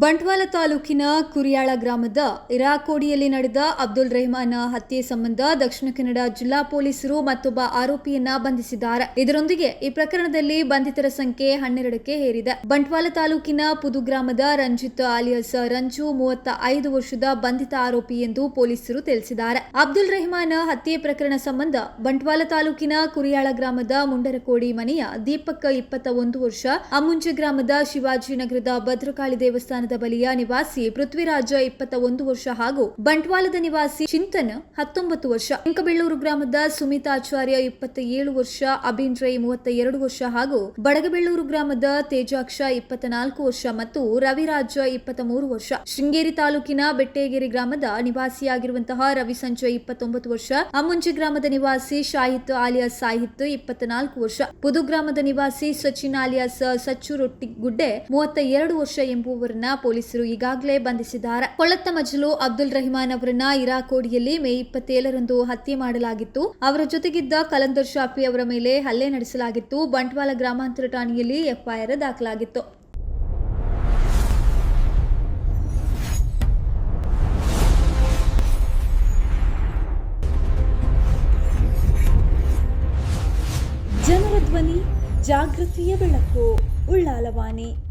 ಬಂಟ್ವಾಳ ತಾಲೂಕಿನ ಕುರಿಯಾಳ ಗ್ರಾಮದ ಇರಾಕೋಡಿಯಲ್ಲಿ ನಡೆದ ಅಬ್ದುಲ್ ರೆಹಮಾನ್ ಹತ್ಯೆ ಸಂಬಂಧ ದಕ್ಷಿಣ ಕನ್ನಡ ಜಿಲ್ಲಾ ಪೊಲೀಸರು ಮತ್ತೊಬ್ಬ ಆರೋಪಿಯನ್ನ ಬಂಧಿಸಿದ್ದಾರೆ. ಇದರೊಂದಿಗೆ ಈ ಪ್ರಕರಣದಲ್ಲಿ ಬಂಧಿತರ ಸಂಖ್ಯೆ ಹನ್ನೆರಡಕ್ಕೆ ಏರಿದೆ. ಬಂಟ್ವಾಳ ತಾಲೂಕಿನ ಪುದು ಗ್ರಾಮದ ರಂಜಿತ್ ಆಲಿಯಸ್ ರಂಜು ಮೂವತ್ತ ಐದು ವರ್ಷದ ಬಂಧಿತ ಆರೋಪಿ ಎಂದು ಪೊಲೀಸರು ತಿಳಿಸಿದ್ದಾರೆ. ಅಬ್ದುಲ್ ರೆಹಮಾನ್ ಹತ್ಯೆ ಪ್ರಕರಣ ಸಂಬಂಧ ಬಂಟ್ವಾಳ ತಾಲೂಕಿನ ಕುರಿಯಾಳ ಗ್ರಾಮದ ಮುಂಡರಕೋಡಿ ಮನೆಯ ದೀಪಕ್ ಇಪ್ಪತ್ತ ಒಂದು ವರ್ಷ, ಅಮುಂಜೆ ಗ್ರಾಮದ ಶಿವಾಜಿನಗರದ ಭದ್ರಕಾಳಿ ದೇವಸ್ಥಾನದ ಬಲಿಯ ನಿವಾಸಿ ಪೃಥ್ವಿರಾಜ ಇಪ್ಪತ್ತ ಒಂದು ವರ್ಷ ಹಾಗೂ ಬಂಟ್ವಾಳದ ನಿವಾಸಿ ಚಿಂತನ್ ಹತ್ತೊಂಬತ್ತು ವರ್ಷ. ಇಂಕಬೆಳ್ಳೂರು ಗ್ರಾಮದ ಸುಮಿತಾಚಾರ್ಯ ಇಪ್ಪತ್ತ ಏಳು ವರ್ಷ ಅಭಿನ್ ರೈ ಮೂವತ್ತ ಎರಡು ವರ್ಷ ಹಾಗೂ ಬಡಗಬೆಳ್ಳೂರು ಗ್ರಾಮದ ತೇಜಾಕ್ಷ ಇಪ್ಪತ್ತ ನಾಲ್ಕು ವರ್ಷ ಮತ್ತು ರವಿರಾಜ ಇಪ್ಪತ್ತ ಮೂರು ವರ್ಷ. ಶೃಂಗೇರಿ ತಾಲೂಕಿನ ಬೆಟ್ಟೇಗೆರೆ ಗ್ರಾಮದ ನಿವಾಸಿಯಾಗಿರುವಂತಹ ರವಿ ಸಂಜಯ್ ಇಪ್ಪತ್ತೊಂಬತ್ತು ವರ್ಷ ಅಮುಂಜಿ ಗ್ರಾಮದ ನಿವಾಸಿ ಶಾಹಿತ್ ಆಲಿಯಾಸ್ ಸಾಹಿತ್ ಇಪ್ಪತ್ತ ನಾಲ್ಕು ವರ್ಷ. ಪುದು ಗ್ರಾಮದ ನಿವಾಸಿ ಸಚಿನ್ ಆಲಿಯಾಸ್ ಸಚ್ಚು ರೊಟ್ಟಿಗುಡ್ಡೆ ಮೂವತ್ತ ಎರಡು ವರ್ಷ ಎಂಬುವರನ್ನ ಪೊಲೀಸರು ಈಗಾಗಲೇ ಬಂಧಿಸಿದ್ದಾರೆ. ಕೊಳತ್ತ ಮಜಲು ಅಬ್ದುಲ್ ರಹಿಮಾನ್ ಅವರನ್ನ ಇರಾಕೋಡಿಯಲ್ಲಿ ಮೇ ಇಪ್ಪತ್ತೇಳರಂದು ಹತ್ಯೆ ಮಾಡಲಾಗಿತ್ತು. ಅವರ ಜೊತೆಗಿದ್ದ ಕಲಂದರ್ ಶಾಫಿ ಅವರ ಮೇಲೆ ಹಲ್ಲೆ ನಡೆಸಲಾಗಿತ್ತು. ಬಂಟ್ವಾಳ ಗ್ರಾಮಾಂತರ ಠಾಣೆಯಲ್ಲಿ ಎಫ್ಐಆರ್ ದಾಖಲಾಗಿತ್ತು. ಜನರ ಧ್ವನಿ, ಜಾಗೃತಿಯ ಬೆಳಕು, ಉಳ್ಳಾಲವಾಣಿ.